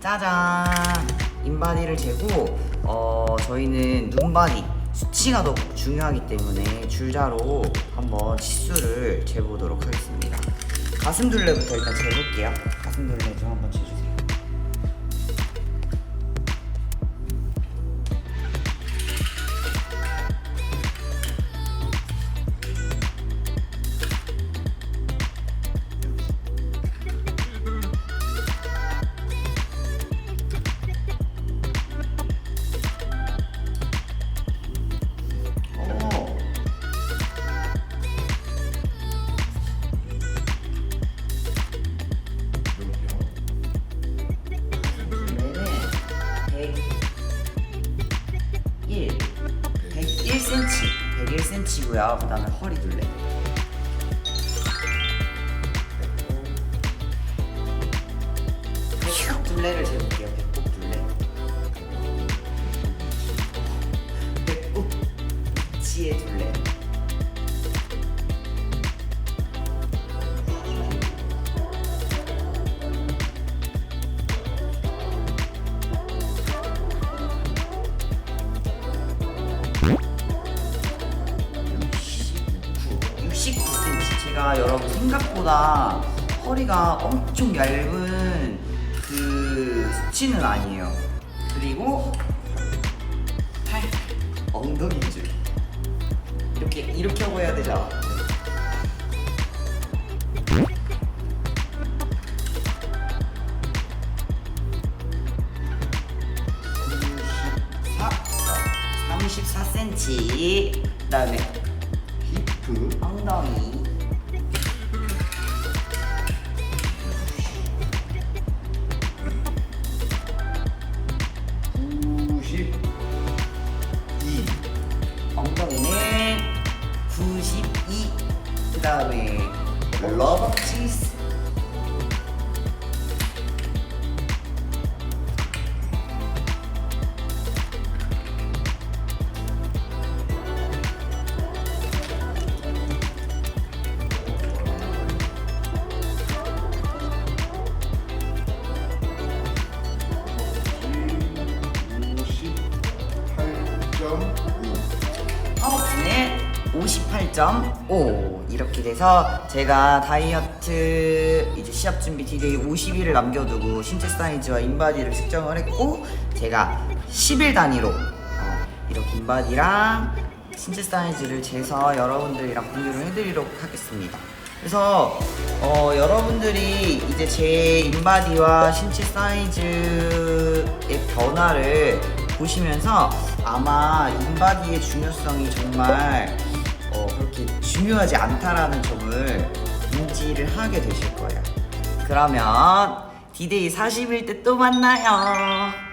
짜잔. 인바디를 재고 어 저희는 눈바디 수치가 너무 중요하기 때문에 줄자로 한번 치수를 재보도록 하겠습니다. 가슴 둘레부터 일단 재볼게요. 가슴 둘레 좀 한번 재주세요 101 101cm 101cm고요. 그 다음에 허리 둘레. 배꼽 둘레를 재볼게요. 배꼽 둘레. 배꼽 지의 둘레 구 69cm 제가 여러분 생각보다 허리가 엄청 얇은 그 수치는 아니에요. 그리고 팔 엉덩이 줄. 이렇게 이렇게 하고 해야 되죠? 어, 34cm 그 다음에 히프 엉덩이. 구십 이. 엉덩이는 92 그다음에 러버치 허벅지는 58.5 이렇게 돼서 제가 다이어트 이제 시합 준비 디데이 50일을 남겨두고 신체 사이즈와 인바디를 측정을 했고 제가 10일 단위로 어, 이렇게 인바디랑 신체 사이즈를 재서 여러분들이랑 공유를 해드리도록 하겠습니다. 그래서 어, 여러분들이 이제 제 인바디와 신체 사이즈의 변화를 보시면서 아마 인바디의 중요성이 정말 어, 그렇게 중요하지 않다라는 점을 인지를 하게 되실 거예요. 그러면 디데이 40일 때 또 만나요.